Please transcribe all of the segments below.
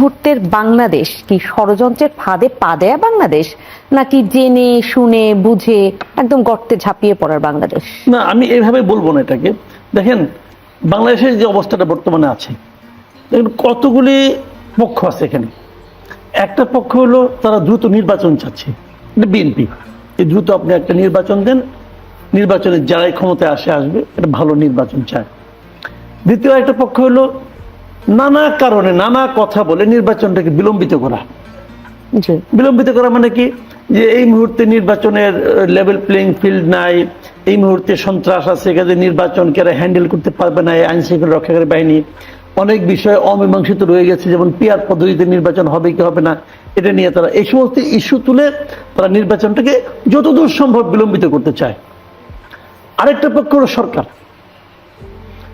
মুহূর্তের বাংলাদেশ কি ষড়যন্ত্রের ফাঁদে পা দেয়া বাংলাদেশ? নাকি জেনে, শুনে, বুঝে একদম গর্তে ঝাঁপিয়ে পড়ার বাংলাদেশ? না, আমি এইভাবে বলব না এটাকে। দেখেন, বাংলাদেশের যে অবস্থাটা বর্তমানে আছে, দেখেন, কতগুলি পক্ষ আছে এখানে। একটা পক্ষ হলো তারা দ্রুত নির্বাচন চাচ্ছে বিএনপি। এই দ্রুত আপনি একটা নির্বাচন দেন নির্বাচনে যারাই ক্ষমতায় আসে, আসবে, এটা ভালো নির্বাচন চায়। দ্বিতীয় একটা পক্ষ হলো নানা কারণে নানা কথা বলে নির্বাচনটাকে বিলম্বিত করা। বিলম্বিত করা মানে কি? যে এই মুহূর্তে নির্বাচনের লেভেল প্লেইং ফিল্ড নাই এই মুহূর্তে সন্ত্রাস আছে কাজে নির্বাচনকে এরা হ্যান্ডেল করতে পারবে না এই আইন শৃঙ্খলা রক্ষাকারী বাহিনী। অনেক বিষয় অমীমাংসিত রয়ে গেছে যেমন পিয়ার পদ্ধতিতে নির্বাচন হবে কি হবে না এটা নিয়ে তারা এই সমস্ত ইস্যু তুলে তারা নির্বাচনটাকে যতদূর সম্ভব বিলম্বিত করতে চায়। আরেকটা পক্ষ হলো সরকার।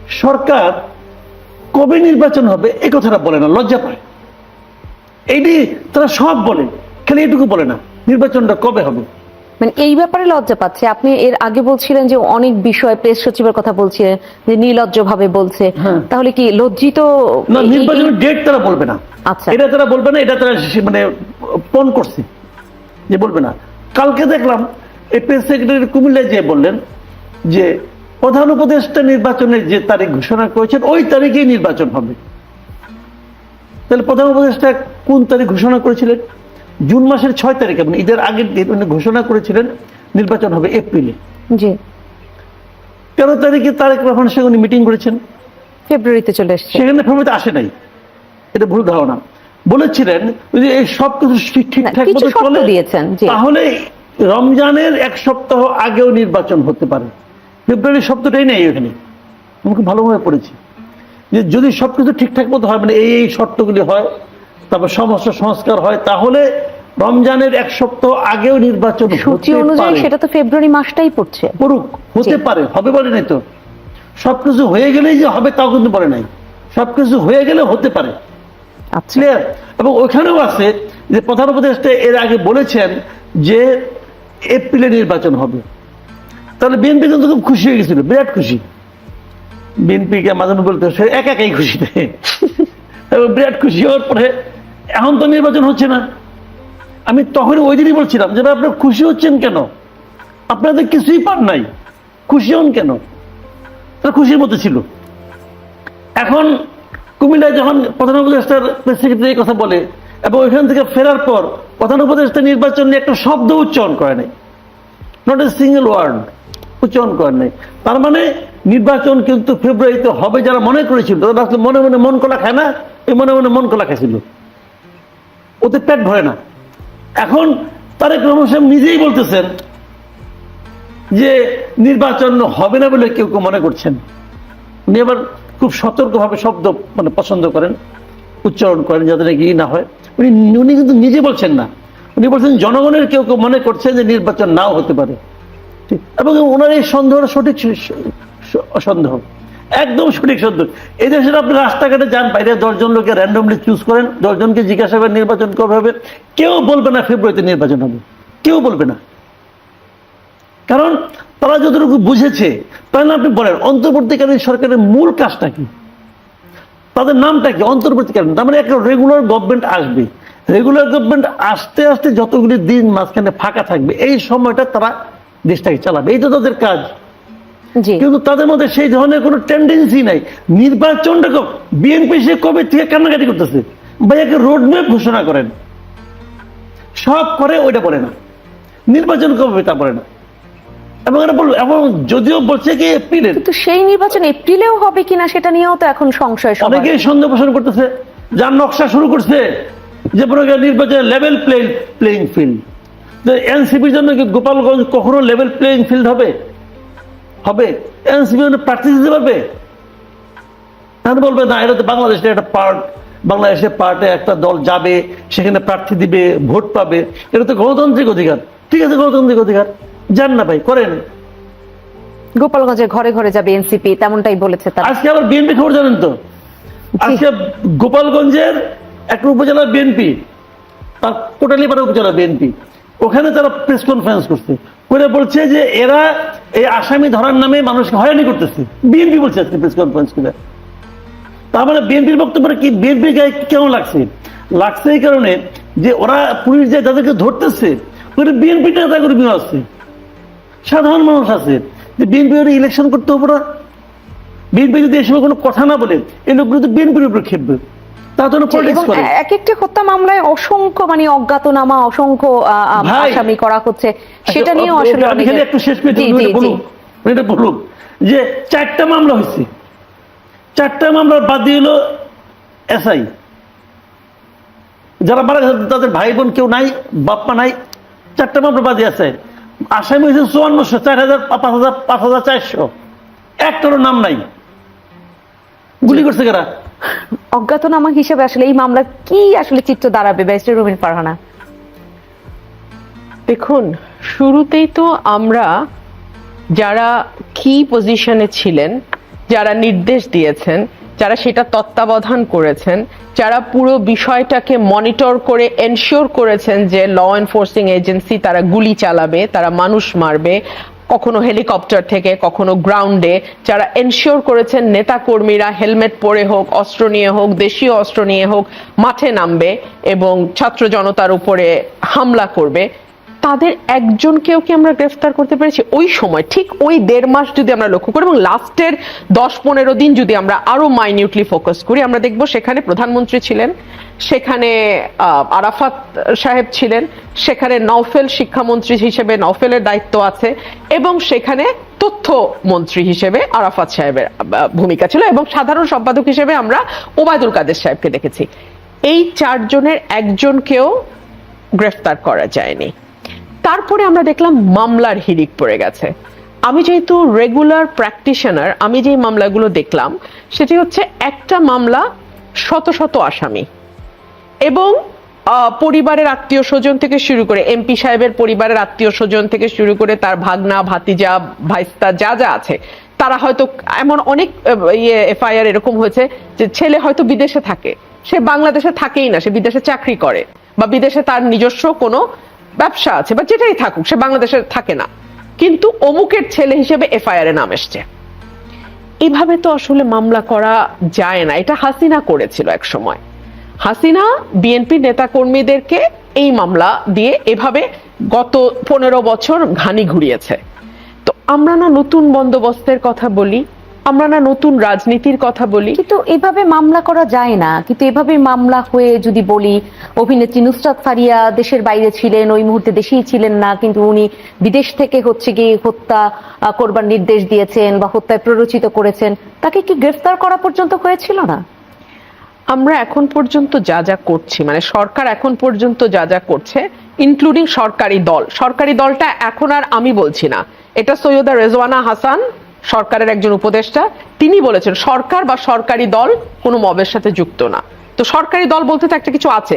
সরকার কবে নির্বাচন হবে এই কথাটা বলে না লজ্জা পায়। এইটি তারা সব বলে খালি এটুকু বলে না নির্বাচনটা কবে হবে? মানে এই ব্যাপারে লজ্জা পাচ্ছে। আপনি এর আগে বলছিলেন যে অনেক বিষয় প্রেস সচিবের কথা বলছিলেন যে নির্লজ্জ ভাবে বলছে। হ্যাঁ। তাহলে কি লজ্জিত না নির্বাচনের ডেট তারা বলবে না। আচ্ছা। এটা তারা বলবে না এটা তারা মানে পণ করছে যে বলবে না। কালকে দেখলাম এই প্রেস সেক্রেটারি কুমিল্লায় যে বললেন যে প্রধান উপদেষ্টা নির্বাচনের যে তারিখ ঘোষণা করেছেন ওই তারিখেই নির্বাচন হবে। তাহলে প্রধান উপদেষ্টা কোন তারিখ ঘোষণা করেছিলেন? জুন মাসের ছয় তারিখে মানে ঈদের আগের দিন উনি ঘোষণা করেছিলেন নির্বাচন হবে এপ্রিলে। জি। তেরো তারিখে তারেক রহমান সঙ্গে উনি মিটিং করেছেন। ফেব্রুয়ারিতে চলে এসছে। সেখানে ফেব্রুয়ারিতে আসে নাই। এটা ভুল ধারণা। বলেছিলেন যে এই সব কিছু ঠিক- ঠিকঠাক মতো চলে দিয়েছেন, জি। তাহলে রমজানের এক সপ্তাহ আগেও নির্বাচন হতে পারে। ফেব্রুয়ারি শব্দটাই নেই এখানে। আমি ভালোভাবে পড়েছি। যে যদি সবকিছু ঠিকঠাক মতো হয় মানে এই এই শর্তগুলি হয় তারপর সমস্ত সংস্কার হয় তাহলে রমজানের এক সপ্তাহ আগেও নির্বাচন সূচি অনুযায়ী সেটা তো ফেব্রুয়ারি মাসটাই পড়ছে। পড়ুক হতে পারে হবে বলে নাই তো। সবকিছু হয়ে গেলেই যে হবে তাও কিন্তু বলে নাই। সবকিছু হয়ে গেলে হতে পারে। আচ্ছা। ক্লিয়ার এবং ওখানেও আছে যে প্রধান উপদেষ্টা এর আগে বলেছেন যে এপ্রিলে নির্বাচন হবে। তাহলে বিএনপি কিন্তু খুব খুশি হয়ে গেছিল, বিরাট খুশি। বিএনপিকে মাঝে বলতে, সে একা একাই খুশিতে বিরাট খুশি হওয়ার পরে, এখন তো নির্বাচন হচ্ছে না। আমি তখন ওই দিনই বলছিলাম যে আপনারা খুশি হচ্ছেন কেন? আপনাদের কিছুই পান নাই। খুশি হন কেন? তারা খুশির মতো ছিল। এখন কুমিল্লায় যখন প্রধান উপদেষ্টার প্রেস সেক্রেটারি এই কথা বলে, এবং ওইখান থেকে ফেরার পর প্রধান উপদেষ্টা নির্বাচন নিয়ে একটা শব্দ উচ্চারণ করে নাই নট এ সিঙ্গেল ওয়ার্ড উচ্চারণ করেন নাই। তার মানে নির্বাচন কিন্তু ফেব্রুয়ারিতে হবে যারা মনে করেছিল তারা আসলে মনে মনে মন কলা খায় না, এই মনে মনে মন কলা খাইছিল। ওতে পেট ভরে না। এখন তারেক রহমান সাহেব নিজেই বলতেছেন যে নির্বাচন হবে না বলে কেউ কেউ মনে করছেন। উনি আবার খুব সতর্কভাবে শব্দ মানে পছন্দ করেন, উচ্চারণ করেন যাতে নাকি না হয়। উনি উনি কিন্তু নিজে বলছেন না। উনি বলছেন, জনগণের কেউ কেউ মনে করছে যে নির্বাচন নাও হতে পারে। এবং ওনার এই সন্দেহটা সঠিক সন্দেহ। একদম সঠিক সন্দেহ। এই আপনি রাস্তাঘাটে যান, বাইরে দশজন লোকে র্যান্ডমলি চুজ করেন, দশজনকে জিজ্ঞাসা করেন নির্বাচন কবে হবে। কেউ বলবে না ফেব্রুয়ারিতে নির্বাচন হবে। কেউ বলবে না। কারণ তারা যতটুকু বুঝেছে তাহলে আপনি বলেন, অন্তর্বর্তীকালীন সরকারের মূল কাজটা কি? তাদের নামটা কি? অন্তর্বর্তীকালীন। তার মানে একটা রেগুলার গভর্নমেন্ট আসবে। রেগুলার গভর্নমেন্ট আসতে আসতে যতগুলি দিন মাঝখানে ফাঁকা থাকবে, এই সময়টা তারা দেশটাকে চালাবে। এই তো তাদের কাজ। কিন্তু তাদের মধ্যে সেই ধরনের কোনো টেন্ডেন্সি নাই। নির্বাচনটা বিএনপি সে কবে থেকে কান্নাকাটি করতেছে? ভাই একটা রোডম্যাপ ঘোষণা করেন। সব করে ওইটা বলে না। নির্বাচন কবে তা বলে না। এবং এটা বলব এবং যদিও বলছে কি এপ্রিলের। কিন্তু সেই নির্বাচন এপ্রিলেও হবে কিনা সেটা নিয়েও তো এখন সংশয়। অনেকেই সন্দেহ পোষণ করতেছে। যার নকশা শুরু করছে যে প্রকার নির্বাচনে লেভেল প্লেইং ফিল্ড এনসিপির জন্য কি গোপালগঞ্জ কখনো লেভেল প্লেইং ফিল্ড হবে? হবে? এনসিপি প্রার্থী দিতে পারবে? তাহলে বলবে না? এটা তো বাংলাদেশের একটা পার্ট বাংলাদেশের পার্টে একটা দল যাবে সেখানে প্রার্থী দিবে ভোট পাবে। এটা তো গণতান্ত্রিক অধিকার। ঠিক আছে গণতান্ত্রিক অধিকার। যান না ভাই করেন। গোপালগঞ্জে ঘরে ঘরে যাবে এনসিপি তেমনটাই বলেছে তারা। আজকে আবার বিএনপি খবর জানেন তো? আজকে গোপালগঞ্জের একটা উপজেলা বিএনপি তার কোটালীপাড়া উপজেলা বিএনপি। ওখানে তারা প্রেস কনফারেন্স করছে। করে বলছে যে এরা এই আসামি ধরার নামে মানুষকে হয়রানি করতেছে। বিএনপি বলছে আজকে প্রেস কনফারেন্স করে। তার মানে বিএনপির বক্তব্য কি? বিএনপির গায়ে কেমন লাগছে? লাগছে এই কারণে যে ওরা পুলিশ যে তাদেরকে ধরতেছে ওখানে বিএনপি নেতা কর্মীও আছে। সাধারণ মানুষ আছে। যে বিএনপি ইলেকশন করতে হবে না। বিএনপি যদি এসব কোনো কথা না বলে, এই লোকগুলো তো বিএনপির উপরে খেপবে। তার জন্য পলিটিক্স এবং করে। এক একটি হত্যা মামলায় অসংখ্য মানে অজ্ঞাতনামা অসংখ্য আহ, আহ, ভাই, আসামি করা হচ্ছে। সেটা আসলে আমি খালি একটু শেষ করে জি, দিই, জি, এটা জি। বলুন এটা বলুন যে চারটা মামলা হয়েছে। চারটা মামলা বাদ দিয়ে এসআই। যারা মারা গেছে তাদের ভাই বোন কেউ নাই বাপ্পা নাই চারটা মামলা বাদ আছে আসামি হয়েছে চুয়ান্নশো চার হাজার পাঁচ হাজার পাঁচ হাজার চারশো। একটারও নাম নাই। গুলি করছে কারা? অজ্ঞাতনামা হিসেবে আসলে এই মামলা কি আসলে চিত্র দাঁড়াবে ব্যারিস্টার রুবিন ফারহানা? দেখুন, শুরুতেই তো আমরা যারা কি পজিশনে ছিলেন, যারা নির্দেশ দিয়েছেন, যারা সেটা তত্ত্বাবধান করেছেন, যারা পুরো বিষয়টাকে মনিটর করে এনশিওর করেছেন যে ল এনফোর্সিং এজেন্সি তারা গুলি চালাবে, তারা মানুষ মারবে কখনো হেলিকপ্টার থেকে, কখনো গ্রাউন্ডে। যারা এনশিওর করেছেন নেতা কর্মীরা হেলমেট পরে হোক, অস্ত্র নিয়ে হোক, দেশীয় অস্ত্র নিয়ে হোক, মাঠে নামবে এবং ছাত্র জনতার উপরে হামলা করবে। তাদের একজনকেও কি আমরা গ্রেফতার করতে পেরেছি? ওই সময়, ঠিক ওই দেড় মাস যদি আমরা লক্ষ্য করি এবং লাস্টের দশ পনেরো দিন যদি আমরা আরও মাইনিউটলি ফোকাস করি, আমরা দেখব সেখানে প্রধানমন্ত্রী ছিলেন, সেখানে আরাফাত সাহেব ছিলেন, সেখানে নওফেল শিক্ষামন্ত্রী হিসেবে নওফেলের দায়িত্ব আছে এবং সেখানে তথ্য মন্ত্রী হিসেবে আরাফাত সাহেবের ভূমিকা ছিল এবং সাধারণ সম্পাদক হিসেবে আমরা ওবায়দুল কাদের সাহেবকে দেখেছি। এই চারজনের একজনকেও গ্রেফতার করা যায়নি। তারপরে আমরা দেখলাম মামলার হিড়িক পড়ে গেছে। আমি যেহেতু রেগুলার প্র্যাকটিশনার আমি যে মামলাগুলো দেখলাম, সেটি হচ্ছে একটা মামলা শত শত আসামি এবং পরিবারের আত্মীয় স্বজন থেকে শুরু করে এমপি সাহেবের পরিবারের আত্মীয় স্বজন থেকে শুরু করে তার ভাগনা, ভাতিজা, ভাইস্তা যা যা আছে, তারা হয়তো এমন অনেক ইয়ে এফআইআর এরকম হয়েছে যে ছেলে হয়তো বিদেশে থাকে। সে বাংলাদেশে থাকেই না, সে বিদেশে চাকরি করে বা বিদেশে তার নিজস্ব কোনো ব্যবসা আছে বা যেটাই থাকুক, সে বাংলাদেশে থাকে না। কিন্তু অমুকের ছেলে হিসেবে এফআইআর এ নাম এসছে। এভাবে তো আসলে মামলা করা যায় না। এটা হাসিনা করেছিল এক সময়। হাসিনা, বিএনপি নেতা কর্মীদেরকে এই মামলা দিয়ে এভাবে গত পনেরো বছর ঘানি ঘুরিয়েছে। তো আমরা না নতুন বন্দোবস্তের কথা বলি। আমরা না নতুন রাজনীতির কথা বলি। কিন্তু এভাবে মামলা করা যায় না। কিন্তু এভাবে মামলা হয়ে যদি বলি অভিনেত্রী নুসরাত ফারিয়া দেশের বাইরে ছিলেন ওই মুহূর্তে দেশেই ছিলেন না কিন্তু উনি বিদেশ থেকে হচ্ছে গিয়ে হত্যা করবার নির্দেশ দিয়েছেন বা হত্যায় প্ররোচিত করেছেন তাকে কি গ্রেফতার করা পর্যন্ত হয়েছিল না? আমরা এখন পর্যন্ত যা যা করছি মানে সরকার এখন পর্যন্ত যা যা করছে ইনক্লুডিং সরকারি দল। সরকারি দলটা এখন আর আমি বলছি না। এটা সৈয়দা রেজওয়ানা হাসান সরকারের একজন উপদেষ্টা, তিনি বলেছেন, সরকার বা সরকারি দল কোনো মবের সাথে যুক্ত না। তো সরকারি দল বলতে তো একটা কিছু আছে।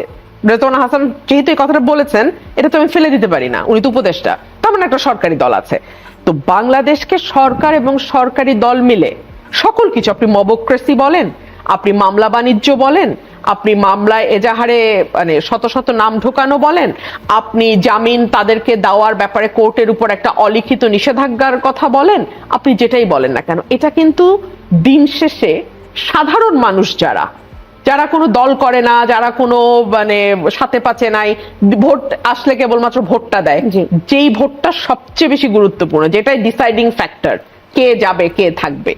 রেজওয়ানা হাসান যেহেতু এই কথাটা বলেছেন, এটা তো আমি ফেলে দিতে পারি না, উনি তো উপদেষ্টা। তেমন মানে একটা সরকারি দল আছে। তো বাংলাদেশকে সরকার এবং সরকারি দল মিলে সকল কিছু, আপনি মবক্রেসি বলেন আপনি মামলা বাণিজ্য বলেন আপনি মামলায় এজাহারে মানে শত শত নাম ঢোকানো বলেন আপনি জামিন তাদেরকে দেওয়ার ব্যাপারে কোর্টের উপর একটা অলিখিত নিষেধাজ্ঞার কথা বলেন আপনি যেটাই বলেন না কেন। এটা কিন্তু দিন শেষে সাধারণ মানুষ যারা যারা কোনো দল করে না যারা কোনো মানে সাথে পাচ্ছে নাই ভোট আসলে কেবলমাত্র ভোটটা দেয়। যেই ভোটটা সবচেয়ে বেশি গুরুত্বপূর্ণ যেটাই ডিসাইডিং ফ্যাক্টর কে যাবে কে থাকবে।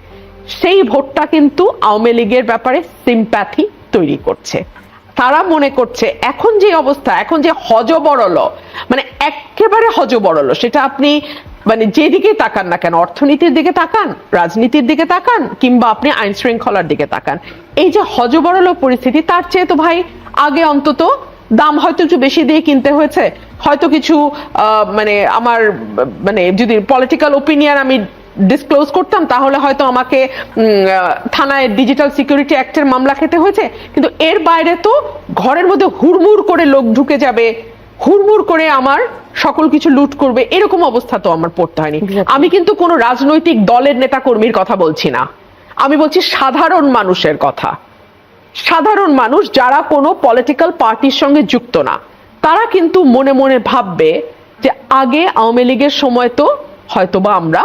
সেই ভোটটা কিন্তু আওয়ামী লীগের ব্যাপারে সিম্প্যাথি তৈরি করছে। তারা মনে করছে, এখন যে অবস্থা, এখন যে হজবরল মানে একেবারে হজবরল সেটা আপনি মানে যেদিকে তাকান না কেন, অর্থনীতির দিকে তাকান, রাজনীতির দিকে তাকান, কিংবা আপনি আইন শৃঙ্খলার দিকে তাকান, এই যে হজবরল পরিস্থিতি, তার চেয়ে তো ভাই আগে অন্তত দাম হয়তো একটু বেশি দিয়ে কিনতে হয়েছে। হয়তো কিছু মানে আমার মানে যদি পলিটিক্যাল ওপিনিয়ন আমি ডিসক্লোজ করতাম তাহলে হয়তো আমাকে থানায় ডিজিটাল সিকিউরিটি অ্যাক্টের মামলা খেতে হয়েছে। কিন্তু এর বাইরে তো ঘরের মধ্যে হুড়মুড় করে লোক ঢুকে যাবে হুড়মুড় করে আমার সকল কিছু লুট করবে এরকম অবস্থা তো আমার পড়তে হয়নি। আমি কিন্তু কোনো রাজনৈতিক দলের নেতা কর্মীর কথা বলছি না। আমি বলছি সাধারণ মানুষের কথা। সাধারণ মানুষ যারা কোনো পলিটিক্যাল পার্টির সঙ্গে যুক্ত না তারা কিন্তু মনে মনে ভাববে যে আগে আওয়ামী লীগের সময় তো হয়তোবা আমরা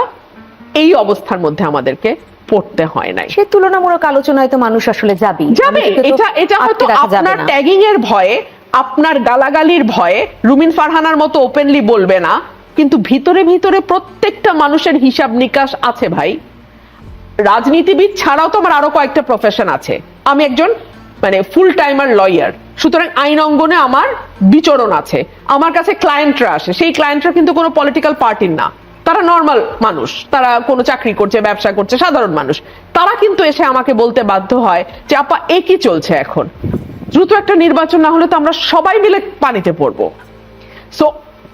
এই অবস্থার মধ্যে আমাদেরকে পড়তে হয় নাই। সে তুলনামূলক আলোচনায় তো মানুষ আসলে যাবে। যাবে এটা এটা হয়তো আপনার ট্যাগিং এর ভয়ে আপনার গালাগালির ভয়ে রুমিন ফারহানার মতো ওপেনলি বলবে না। কিন্তু ভিতরে ভিতরে প্রত্যেকটা মানুষের হিসাব নিকাশ আছে ভাই। রাজনীতিবিদ ছাড়াও তো আমার আরও কয়েকটা প্রফেশন আছে। আমি একজন মানে ফুল টাইমার লয়ার সুতরাং আইন অঙ্গনে আমার বিচরণ আছে। আমার কাছে ক্লায়েন্টরা আসে। সেই ক্লায়েন্টরা কিন্তু কোনো পলিটিক্যাল পার্টির না। তারা নর্মাল মানুষ। তারা কোনো চাকরি করছে ব্যবসা করছে সাধারণ মানুষ। তারা কিন্তু এসে আমাকে বলতে বাধ্য হয় যে আপা এ কি চলছে এখন? দ্রুত একটা নির্বাচন না হলে তো আমরা সবাই মিলে পানিতে পড়ব। সো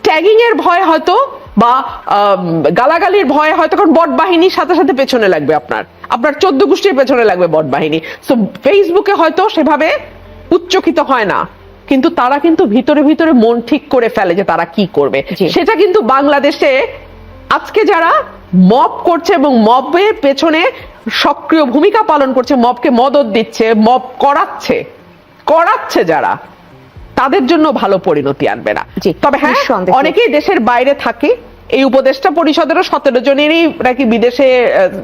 ট্যাগিং এর ভয় হয়তো বা গালাগালির ভয় হয়তো কারণ বট বাহিনীর সাথে সাথে পেছনে লাগবে আপনার। আপনার চোদ্দ গোষ্ঠীর পেছনে লাগবে বট বাহিনী। সো ফেসবুকে হয়তো সেভাবে উচ্চকিত হয় না। কিন্তু তারা কিন্তু ভিতরে ভিতরে মন ঠিক করে ফেলে যে তারা কি করবে। সেটা কিন্তু বাংলাদেশে আজকে যারা মব করছে এবং মবের পেছনে সক্রিয় ভূমিকা পালন করছে মবকে মদত দিচ্ছে মব করাচ্ছে করাচ্ছে যারা তাদের জন্য ভালো পরিণতি আনবে না তবে হ্যাঁ। অনেকেই দেশের বাইরে থাকে এই উপদেষ্টা পরিষদেরও সতেরো জনেরই নাকি বিদেশে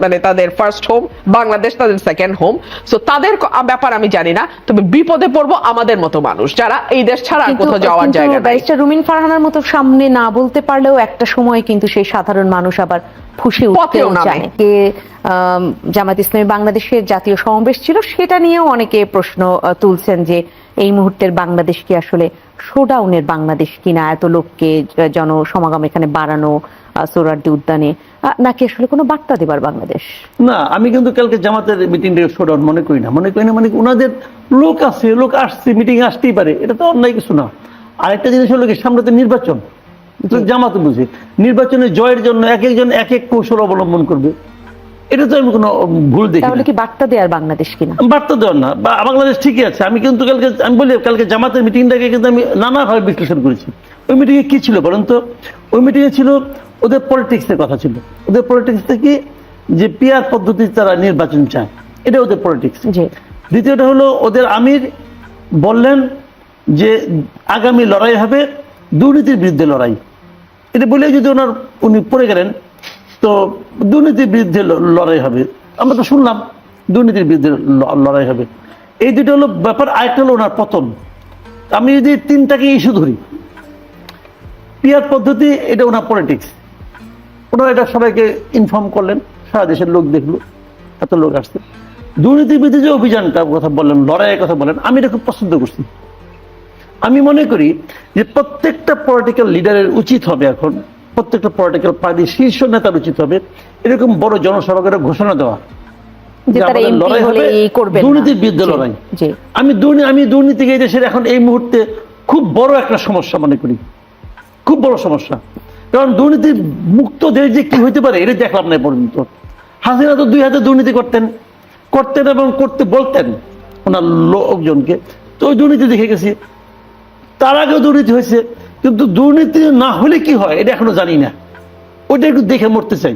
মানে তাদের ফার্স্ট হোম বাংলাদেশ তাদের সেকেন্ড হোম সো তাদের ব্যাপার আমি জানি না তবে বিপদে পড়ব আমাদের মতো মানুষ যারা এই দেশ ছাড়া আর কোথাও যাওয়ার জায়গা ব্যারিস্টার রুমিন ফারহানার মতো সামনে না বলতে পারলেও একটা সময় কিন্তু সেই সাধারণ মানুষ আবার ফুসে উঠতেও যে আম, জামাত ইসলামী বাংলাদেশের জাতীয় সমাবেশ ছিল সেটা নিয়েও অনেকে প্রশ্ন তুলছেন যে এই মুহূর্তের বাংলাদেশ কি আসলে শোডাউনের বাংলাদেশ কিনা? এত লোককে জ- জনসমাগম এখানে বাড়ানো সোহরাওয়ার্দী উদ্যানে নাকি আসলে কোনো বার্তা দেবার বাংলাদেশ? না, আমি কিন্তু কালকে জামাতের মিটিংটাকে শোডাউন মনে করি না। মনে করি না মানে ওনাদের লোক আছে, লোক আসছে মিটিং আসতেই পারে। এটা তো অন্যায় কিছু না। আরেকটা জিনিস হলো কি, সামনে তো নির্বাচন। জামাত বুঝে। নির্বাচনে জয়ের জন্য এক একজন এক এক কৌশল অবলম্বন করবে। এটা তো আমি কোনো ভুল দেখি তাহলে কি বার্তা দেওয়ার বাংলাদেশ কিনা? বার্তা দেওয়ার না। বা বাংলাদেশ ঠিকই আছে। আমি কিন্তু কালকে আমি বলি কালকে জামাতের মিটিংটাকে কিন্তু আমি নানাভাবে বিশ্লেষণ করেছি। ওই মিটিংয়ে কি ছিল বলুন তো? ওই মিটিংয়ে ছিল ওদের পলিটিক্সের কথা ছিল। ওদের পলিটিক্স থেকে যে পিয়ার পদ্ধতিতে তারা নির্বাচন চায়। এটা ওদের পলিটিক্স দ্বিতীয়টা হলো ওদের আমির বললেন যে আগামী লড়াই হবে দুর্নীতির বিরুদ্ধে লড়াই। এটা বলে যদি ওনার উনি পড়ে গেলেন তো দুর্নীতির বিরুদ্ধে লড়াই হবে। আমরা তো শুনলাম দুর্নীতির বিরুদ্ধে লড়াই হবে। এই দুটো হলো ব্যাপার, আরেকটা হলো ওনার পতন। আমি যদি তিনটাকে ইস্যু ধরি, পিয়ার পদ্ধতি, এটা ওনার পলিটিক্স ওনারা এটা সবাইকে ইনফর্ম করলেন, সারা দেশের লোক দেখল, এত লোক আসছে। বিরুদ্ধে যে অভিযানটার কথা বললেন, লড়াইয়ের কথা বলেন আমি এটা খুব পছন্দ করছি। আমি মনে করি যে প্রত্যেকটা পলিটিক্যাল লিডারের উচিত হবে এখন প্রত্যেকটা পলিটিক্যাল পার্টির শীর্ষ নেতার উচিত হবে। এরকম বড় জনসভাকে ঘোষণা দেওয়া। যে যে তারা আমাদের এমপি লড়াই হলে হবে এই করবেন না। দুর্নীতির বিরুদ্ধে লড়াই। আমি আমি দুর্নীতিকে এই দেশের এখন এই মুহূর্তে খুব বড় একটা সমস্যা মনে করি। খুব বড় সমস্যা। কারণ দুর্নীতি মুক্ত দেশ যে কি হইতে পারে এটা দেখলাম না পর্যন্ত। হাসিনা তো দুই হাতে দুর্নীতি করতেন। করতেন এবং করতে বলতেন ওনার লোকজনকে। তো ওই দুর্নীতি দেখে গেছি। তার আগেও দুর্নীতি হয়েছে। কিন্তু দুর্নীতি না হলে কি হয়? এটা এখনও জানি না। ওইটা একটু দেখে মরতে চাই।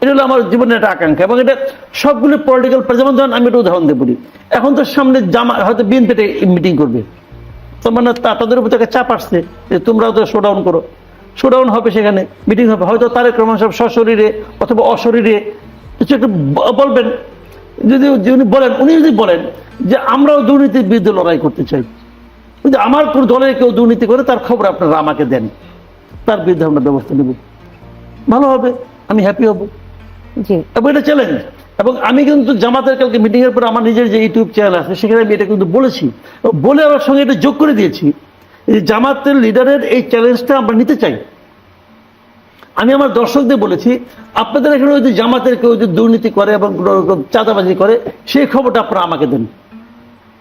এটা হলো আমার জীবনের একটা আকাঙ্ক্ষা এবং এটা সবগুলো পলিটিক্যাল যেমন ধরেন আমি একটা উদাহরণ দিয়ে বলি। এখন তো সামনে জামা হয়তো বিএনপিতে মিটিং করবে। তো মানে তাদের উপর থেকে চাপ আসছে যে তোমরাও তো শোডাউন করো। শোডাউন হবে সেখানে মিটিং হবে। হয়তো তারেক রহমান সাহেব সশরীরে অথবা অশরীরে কিছু একটা বলবেন। যদি উনি বলেন, উনি যদি বলেন যে আমরাও দুর্নীতির বিরুদ্ধে লড়াই করতে চাই। কিন্তু আমার কোন দলের কেউ দুর্নীতি করে তার খবর আপনারা আমাকে দেন। তার বিরুদ্ধে আমরা ব্যবস্থা নেব। ভালো হবে আমি হ্যাপি হব। এবং এটা চ্যালেঞ্জ এবং আমি কিন্তু জামাতের কালকে মিটিং এর পরে আমার নিজের যে ইউটিউব চ্যানেল আছে সেখানে আমি এটা কিন্তু বলেছি। বলে আমার সঙ্গে এটা যোগ করে দিয়েছি যে জামাতের লিডারের এই চ্যালেঞ্জটা আমরা নিতে চাই। আমি আমার দর্শকদের বলেছি আপনাদের এখানে যদি জামাতের কেউ যদি দুর্নীতি করে এবং কোনো রকম চাঁদাবাজি করে সেই খবরটা আপনারা আমাকে দেন।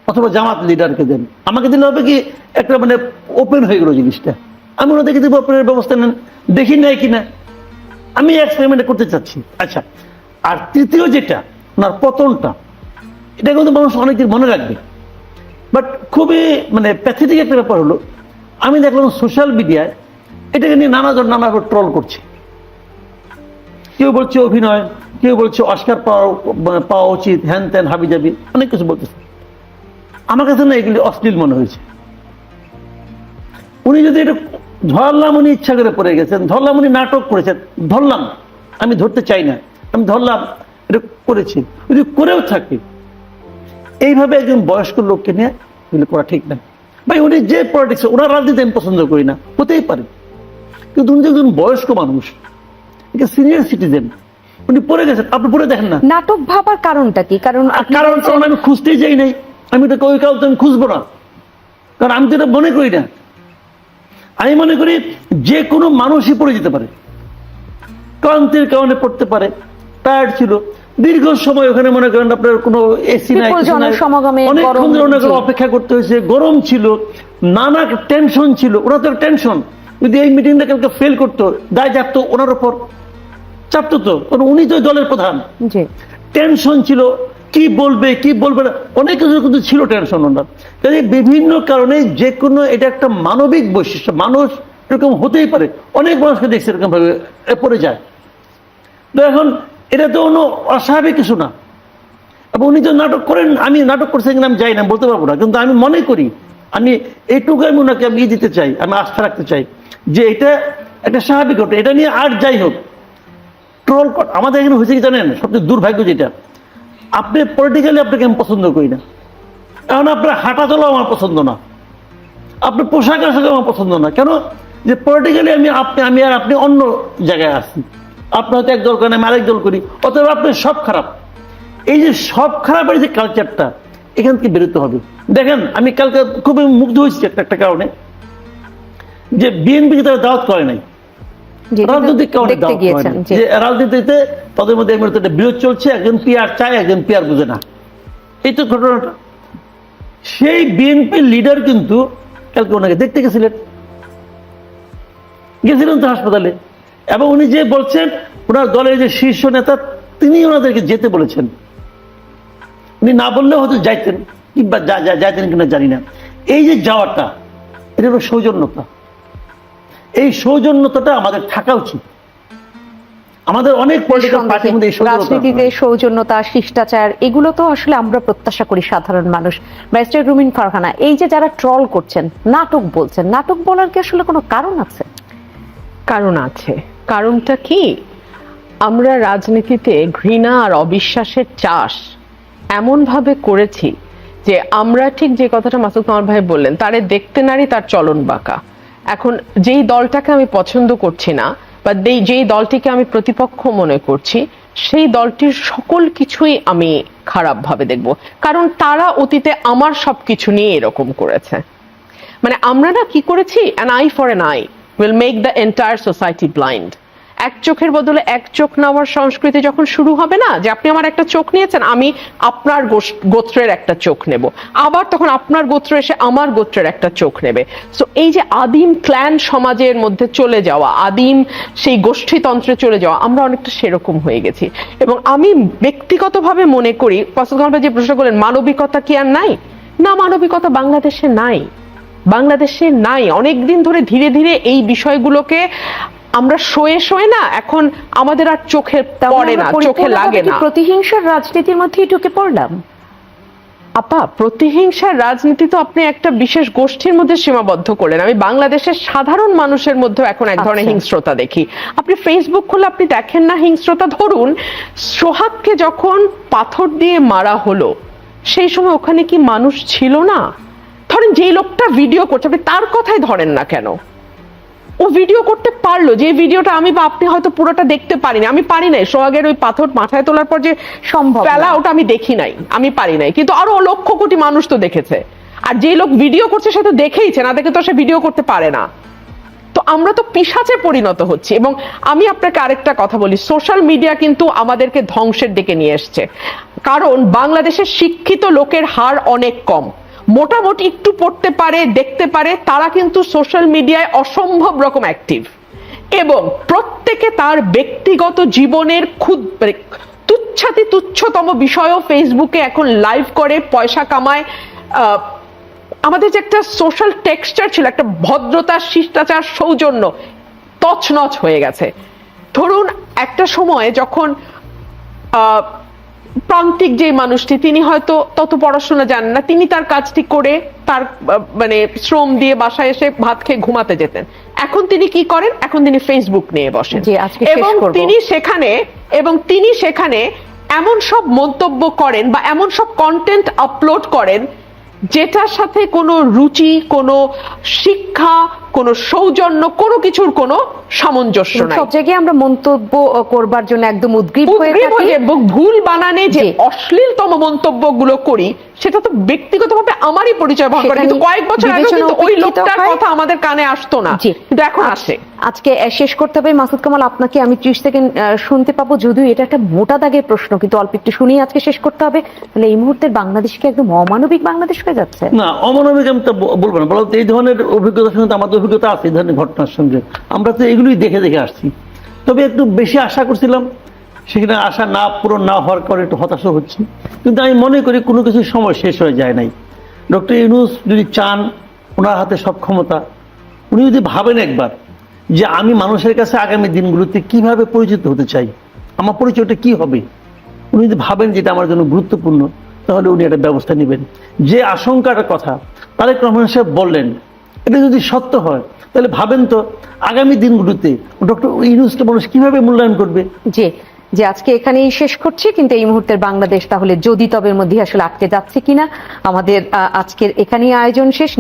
অথবা জামাত লিডারকে দেন। আমাকে দিলে হবে কি, একটা মানে ওপেন হয়ে গেল জিনিসটা। আমি ওনাদেরকে দেবো ওপেনের ব্যবস্থা নেন। দেখি নেয় কি না। আমি এক্সপেরিমেন্ট করতে চাচ্ছি। আচ্ছা আর তৃতীয় যেটা, ওনার পতনটা, এটা কিন্তু মানুষ অনেকদিন মনে রাখবে। বাট খুবই মানে প্যাথেটিক একটা ব্যাপার হলো, আমি দেখলাম সোশ্যাল মিডিয়ায় এটাকে নিয়ে নানাজন নানা ট্রল করছে। কেউ বলছে অভিনয়, কেউ বলছে অস্কার পাওয়া মানে পাওয়া উচিত, হ্যান ত্যান হাবি জাবি অনেক কিছু বলতেছে। আমার কাছে না এগুলি অশ্লীল মনে হয়েছে। উনি যদি এটা ধরলাম উনি ইচ্ছা করে পড়ে গেছেন ধরলাম উনি নাটক করেছেন ধরলাম আমি ধরতে চাই না আমি ধরলাম এটা করেছে যদি করেও থাকে এইভাবে একজন বয়স্ক লোককে নিয়ে এগুলো করা ঠিক না। ভাই উনি যে পলিটিক্স ওনার রাজনীতি আমি পছন্দ করি না হতেই পারে। কিন্তু উনি একজন বয়স্ক মানুষ সিনিয়র সিটিজেন উনি পড়ে গেছেন আপনি পড়ে দেখেন না। নাটক ভাবার কারণটা কি? কারণ কারণ আমি খুঁজতেই যাই নাই। আমি তো ওই কারণ তো আমি খুঁজবো না। কারণ আমি তো এটা মনে করি না। আমি মনে করি যে কোনো মানুষই পড়ে যেতে পারে। ক্লান্তির কারণে পড়তে পারে। টায়ার্ড ছিল। দীর্ঘ সময় ওখানে মনে করেন আপনার কোনো এসি নাই অনেকক্ষণ ধরে অপেক্ষা করতে হয়েছে গরম ছিল নানা টেনশন ছিল। ওরা তো টেনশন যদি এই মিটিংটা কালকে ফেল করতো দায় যাকতো ওনার উপর। চাপতো তো। কারণ উনি তো দলের প্রধান। টেনশন ছিল। কি বলবে কি বলবে না, অনেক কিছু কিন্তু ছিল টেনশন ওনার কাজে বিভিন্ন কারণে যে কোনো এটা একটা মানবিক বৈশিষ্ট্য, মানুষ এরকম হতেই পারে, অনেক মানুষকে দেখছে এরকম ভাবে পড়ে যায়। তো এখন এটা তো কোনো অস্বাভাবিক কিছু না। এবং উনি তো নাটক করেন, আমি নাটক করছেন কিনা আমি যাই না বলতে পারব না। কিন্তু আমি মনে করি, আমি এইটুকু আমি ওনাকে আমি দিতে চাই, আমি আস্থা রাখতে চাই যে এটা একটা স্বাভাবিক ঘটনা। এটা নিয়ে আর যাই হোক ট্রোল আমাদের এখানে হয়েছে কি জানেন? সবচেয়ে দুর্ভাগ্য যেটা আপনি পলিটিক্যালি আপনাকে আমি পছন্দ করি না। এখন আপনার হাঁটা চলাও আমার পছন্দ না। আপনার পোশাক আশাক আমার পছন্দ না। কেন? যে পলিটিক্যালি আমি আপনি, আমি আর আপনি অন্য জায়গায় আছি। আপনি হয়তো এক দল করেন আমি আরেক দল করি। অথবা আপনি সব খারাপ। এই যে সব খারাপের যে কালচারটা এখান থেকে বেরোতে হবে। দেখেন, আমি কালকে খুবই মুগ্ধ হয়েছি একটা একটা কারণে। যে বিএনপিকে তারা দাওয়াত করে নাই রাজনৈতিক যে রাজনীতিতে তাদের মধ্যে একটা বিরোধ চলছে একজন পিয়ার চায় একজন পিয়ার বুঝে না। এই তো ঘটনাটা। সেই বিএনপি লিডার কিন্তু কালকে ওনাকে দেখতে গেছিলেন। গেছিলেন তো হাসপাতালে। এবং উনি যে বলছেন ওনার দলের যে শীর্ষ নেতা তিনি ওনাদেরকে যেতে বলেছেন। উনি না বললেও হয়তো যাইতেন কিংবা যাইতেন কিনা জানি না। এই যে যাওয়াটা এটা হলো সৌজন্যতা। এই সৌজন্যতাটা আমাদের থাকা উচিত। আমাদের অনেক পলিটিক্যাল পার্টির মধ্যে এই সৌজন্যতা রাজনীতিতে সৌজন্যতা শিষ্টাচার এগুলো তো আসলে আমরা প্রত্যাশা করি সাধারণ মানুষ। ব্যারিস্টার রুমিন ফারহানা এই যে যারা ট্রল করছেন নাটক বলছেন নাটক বলার কি আসলে কোনো কারণ আছে? কারণ আছে। কারণটা কি? আমরা রাজনীতিতে ঘৃণা আর অবিশ্বাসের চাষ এমন ভাবে করেছি যে আমরা ঠিক যে কথাটা মাসুদ কামাল ভাই বললেন তারে দেখতে নারী তার চলন বাঁকা। এখন যেই দলটাকে আমি পছন্দ করছি না, বা যেই দলটিকে আমি প্রতিপক্ষ মনে করছি, সেই দলটির সকল কিছুই আমি খারাপ ভাবে দেখব। কারণ তারা অতীতে আমার সব কিছু নিয়ে এরকম করেছে। মানে আমরা না কি করেছি? An eye for an eye will make the entire society blind এক চোখের বদলে এক চোখ নেওয়ার সংস্কৃতি যখন শুরু হবে না, যে আপনি আমার একটা চোখ নিয়েছেন, আমি আপনার গোত্রের একটা চোখ নেব। আবার তখন আপনার গোত্র এসে আমার গোত্রের একটা চোখ নেবে। সো এই যে আদিম ক্ল্যান সমাজের মধ্যে চলে যাওয়া, আদিম সেই গোষ্ঠীতন্ত্রে চলে যাওয়া, আমরা অনেকটা সেরকম হয়ে গেছি। এবং আমি ব্যক্তিগতভাবে মনে করি ফসল যে প্রশ্ন করলেন, মানবিকতা কি আর নাই? না, মানবিকতা বাংলাদেশে নাই। বাংলাদেশে নাই। অনেক দিন ধরে ধীরে ধীরে এই বিষয়গুলোকে আমরা শোয়ে শোয়ে না এখন আমাদের আর চোখে পড়ে না চোখে লাগে না। প্রতিহিংসার রাজনীতির মধ্যেই ঢুকে পড়লাম? আপা প্রতিহিংসার রাজনীতি তো আপনি একটা বিশেষ গোষ্ঠীর মধ্যে সীমাবদ্ধ করলেন। আমি বাংলাদেশের সাধারণ মানুষের মধ্যে এখন এক ধরনের আচ্ছা। হিংস্রতা দেখি। আপনি ফেসবুক খুলে আপনি দেখেন না হিংস্রতা। ধরুন সোহাগকে যখন পাথর দিয়ে মারা হলো সেই সময় ওখানে কি মানুষ ছিল না? ধরেন যেই লোকটা ভিডিও করছে আপনি তার কথাই ধরেন না কেন? ও ভিডিও করতে পারল যে ভিডিওটা আমি বা আপনি হয়তো পুরোটা দেখতে পারিনি। আমি পারি নাই। সোহাগের ওই পাথর মাথায় তোলার পর যে সম্ভব না। ফেলা ওটা আমি দেখি নাই। আমি পারি নাই। কিন্তু আরও লক্ষ কোটি মানুষ তো দেখেছে। আর যে লোক ভিডিও করছে সে তো দেখেইছে না দেখে তো সে ভিডিও করতে পারে না। তো আমরা তো পিসাচে পরিণত হচ্ছি। এবং আমি আপনাকে আরেকটা কথা বলি সোশ্যাল মিডিয়া কিন্তু আমাদেরকে ধ্বংসের দিকে নিয়ে এসছে। কারণ বাংলাদেশের শিক্ষিত লোকের হার অনেক কম। মোটামুটি একটু পড়তে পারে, দেখতে পারে, তারা কিন্তু সোশ্যাল মিডিয়ায় অসম্ভব রকম অ্যাক্টিভ এবং প্রত্যেকে তার ব্যক্তিগত জীবনের খুদ মানে তুচ্ছাতি তুচ্ছতম বিষয়ও ফেসবুকে এখন লাইভ করে, পয়সা কামায়। আমাদের যে একটা সোশ্যাল টেক্সচার ছিল, একটা ভদ্রতা শিষ্টাচার, সৌজন্য, তছনছ হয়ে গেছে। ধরুন একটা সময় যখন প্রান্তিক যে মানুষটি তিনি হয়তো তত পড়াশোনা জানেন না। তিনি তার কাজটি করে তার মানে শ্রম দিয়ে বাসায় এসে ভাত খেয়ে ঘুমাতে যেতেন। এখন তিনি কি করেন? এখন তিনি ফেসবুক নিয়ে বসেন। এবং তিনি সেখানে এবং তিনি সেখানে এমন সব মন্তব্য করেন বা এমন সব কন্টেন্ট আপলোড করেন যেটার সাথে কোনো রুচি কোনো শিক্ষা কোনো সৌজন্য কোনো কিছুর কোনো সামঞ্জস্য নাই। সব জায়গায় আমরা মন্তব্য করবার জন্য একদম উদ্গ্রীব হয়ে থাকি। ভুল বানানে যে। অশ্লীলতম মন্তব্যগুলো করি সেটা তো ব্যক্তিগতভাবে আমারই পরিচয় করে। কিন্তু কয়েক বছর আগে কিন্তু ওই লোকটার কথা আমাদের কানে আসতো না। কিন্তু এখন আসে। আজকে শেষ করতে হবে। মাসুদ কামাল, আপনাকে আমি ত্রিশ সেকেন্ড শুনতে পাবো। যদিও এটা একটা মোটা দাগের প্রশ্ন, কিন্তু অল্প একটু শুনেই আজকে শেষ করতে হবে। তাহলে এই মুহূর্তে বাংলাদেশ কি একদম অমানবিক বাংলাদেশ হয়ে যাচ্ছে? না, অমানবিক আমি তো বলব না। বলতো এই ধরনের অভিজ্ঞতার সঙ্গে আমাদের অভিজ্ঞতা আছে, এই ধরনের ঘটনার সঙ্গে। আমরা তো এগুলোই দেখে দেখে আসছি। তবে একটু বেশি আশা করছিলাম, সেখানে আশা না পূরণ না হওয়ার কারণে একটু হতাশও হচ্ছে। কিন্তু আমি মনে করি কোনো কিছু সময় শেষ হয়ে যায় নাই। ডক্টর ইউনুস যদি চান, ওনার হাতে সব ক্ষমতা। উনি যদি ভাবেন একবার যে আমি মানুষের কাছে আগামী দিনগুলোতে কীভাবে পরিচিত হতে চাই? আমার পরিচয়টা কি হবে? উনি যদি ভাবেন যেটা আমার জন্য গুরুত্বপূর্ণ, তাহলে উনি একটা ব্যবস্থা নেবেন। যে আশঙ্কাটার কথা, তারেক রহমান সাহেব বললেন, এটা যদি সত্য হয়, তাহলে ভাবেন তো আগামী দিনগুলোতে ডক্টর ইউনুসকে মানুষ কীভাবে মূল্যায়ন করবে? যে যে আজকে এখানেই শেষ করছি, কিন্তু এই মুহূর্তের বাংলাদেশ তাহলে যদি তবের মধ্যে আসলে আটকে যাচ্ছে কিনা, আমাদের আজকের এখানেই আয়োজন শেষ।